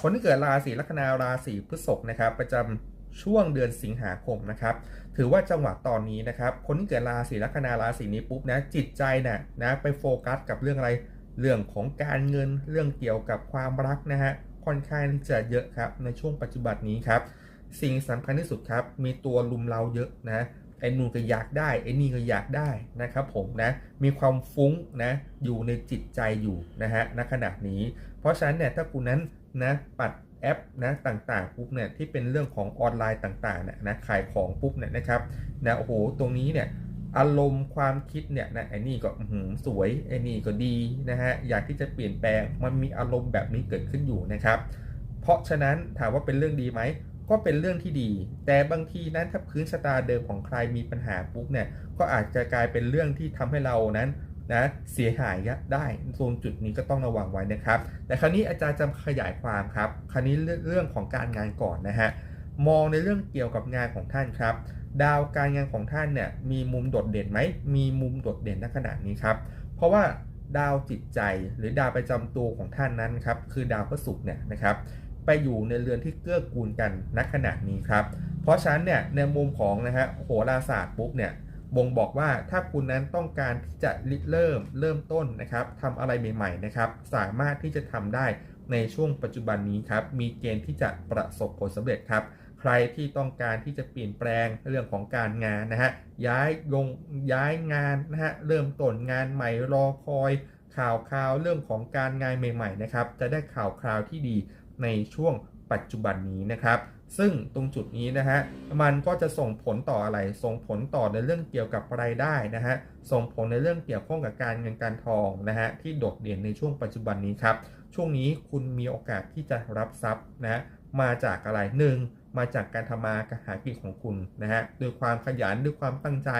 คนที่เกิดราศีลัคนาราศีพฤษภนะครับ ประจำช่วงเดือนสิงหาคมนะครับ ถือว่าจังหวะตอนนี้นะครับ คนที่เกิดราศีลัคนาราศีนี้ปุ๊บนะจิตใจนะนะไปโฟกัสกับเรื่องอะไรเรื่องของการเงินเรื่องเกี่ยวกับความรักนะฮะค่อนข้างที่จะเยอะครับในช่วงปัจจุบันนี้ครับ สิ่งสำคัญที่สุดครับ มีตัวลุมเราเยอะนะ ไอ้นู่นก็อยากได้ไอ้นี่ก็อยากได้นะครับผมนะมีความฟุ้งนะอยู่ในจิตใจอยู่นะฮะณขณะนี้ เพราะฉะนั้นเนี่ยถ้าคุณนั้นนะปัดแอปนะต่างๆปุ๊บเนี่ยที่เป็นเรื่องของออนไลน์ต่างๆเนี่ยนะขายของปุ๊บเนี่ยนะครับนะโอ้โหตรงนี้เนี่ยอารมณ์ความคิดเนี่ยนะไอ้นี่ก็หือสวยไอ้นี่ก็ดีนะฮะอยากที่จะเปลี่ยนแปลงมันมีอารมณ์แบบนี้เกิดขึ้นอยู่นะครับ เพราะฉะนั้นถามว่าเป็นเรื่องดีไหม ก็เป็นเรื่องที่ดี แต่บางทีนั้นถ้าพื้นชะตาเดิมของใครมีปัญหาปุ๊บเนี่ยก็อาจจะกลายเป็นเรื่องที่ทำให้เรานั้นนะเสียหายได้ตรงจุดนี้ก็ต้องระวังไว้นะครับ แต่คราวนี้อาจารย์จะขยายความครับ คราวนี้เรื่องของการงานก่อนนะฮะมองในเรื่องเกี่ยวกับงานของท่านครับ ดาวการงานของท่านเนี่ยมีมุมโดดเด่นไหมมีมุมโดดเด่นณขณะนี้ครับ เพราะว่าดาวจิตใจหรือดาวประจำตัวของท่านนั้นครับคือดาวพระศุกร์เนี่ยนะครับ ไปอยู่ในเรือนที่เกื้อกูลกันณขณะนี้ครับ เพราะฉะนั้นเนี่ยในมุมของนะฮะโหราศาสตร์ปุ๊บเนี่ยบ่งบอกว่าถ้าคุณนั้นต้องการที่จะริเริ่มเริ่มต้นนะครับทำอะไรใหม่ๆนะครับสามารถที่จะทำได้ในช่วงปัจจุบันนี้ครับมีเกณฑ์ที่จะประสบผลสำเร็จครับ ใครที่ต้องการที่จะเปลี่ยนแปลงเรื่องของการงานนะฮะย้ายลงย้ายงานนะฮะเริ่มต้นงานใหม่รอคอย ข่าวคราวเรื่องของการงานใหม่ๆนะครับจะได้ข่าวคราวที่ดีในช่วงปัจจุบันนี้นะครับ ซึ่งตรงจุดนี้นะฮะมันก็จะส่งผลต่ออะไรส่งผลต่อในเรื่องเกี่ยวกับรายได้นะฮะส่งผลในเรื่องเกี่ยวข้องกับการเงินการทองนะฮะที่โดดเด่นในช่วงปัจจุบันนี้ครับช่วงนี้คุณมีโอกาสที่จะรับทรัพย์นะฮะมาจากอะไรหนึ่งมาจากการทำมาหากินของคุณนะฮะด้วยความขยันด้วยความตั้งใจ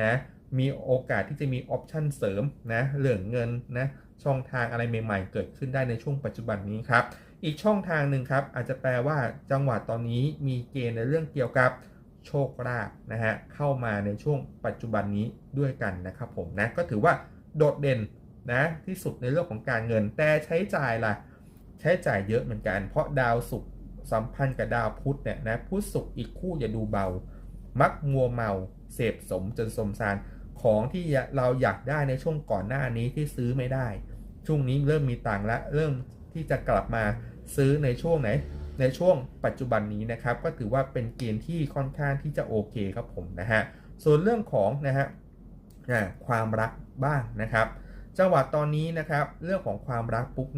นะ มีโอกาสที่จะมีออปชันเสริมนะเรื่องเงินนะช่องทางอะไรใหม่ๆ เกิดขึ้นได้ในช่วงปัจจุบันนี้ครับ อีกช่องทางหนึ่งครับ อาจจะแปลว่าจังหวะตอนนี้มีเกณฑ์ในเรื่องเกี่ยวกับโชคลาภนะฮะเข้ามาในช่วงปัจจุบันนี้ด้วยกันนะครับผมนะก็ถือว่าโดดเด่นนะที่สุดในเรื่องของการเงิน แต่ใช้จ่ายล่ะใช้จ่ายเยอะเหมือนกัน เพราะดาวศุกร์สัมพันธ์กับดาวพุธเนี่ยนะพุธศุกร์อีกคู่อย่าดูเบา มักมัวเมาเสพสมจนสมซาน ของที่เราอยากได้ในช่วงก่อนหน้านี้ที่ซื้อไม่ได้ ช่วงนี้เริ่มมีตังค์และเริ่มที่จะกลับมาซื้อในช่วงไหน ในช่วงปัจจุบันนี้นะครับ ก็ถือว่าเป็นเกณฑ์ที่ค่อนข้างที่จะโอเคครับผมนะฮะส่วนเรื่องของนะฮะความรักบ้างนะครับ จังหวะตอนนี้นะครับ เรื่องของความรักปุ๊บ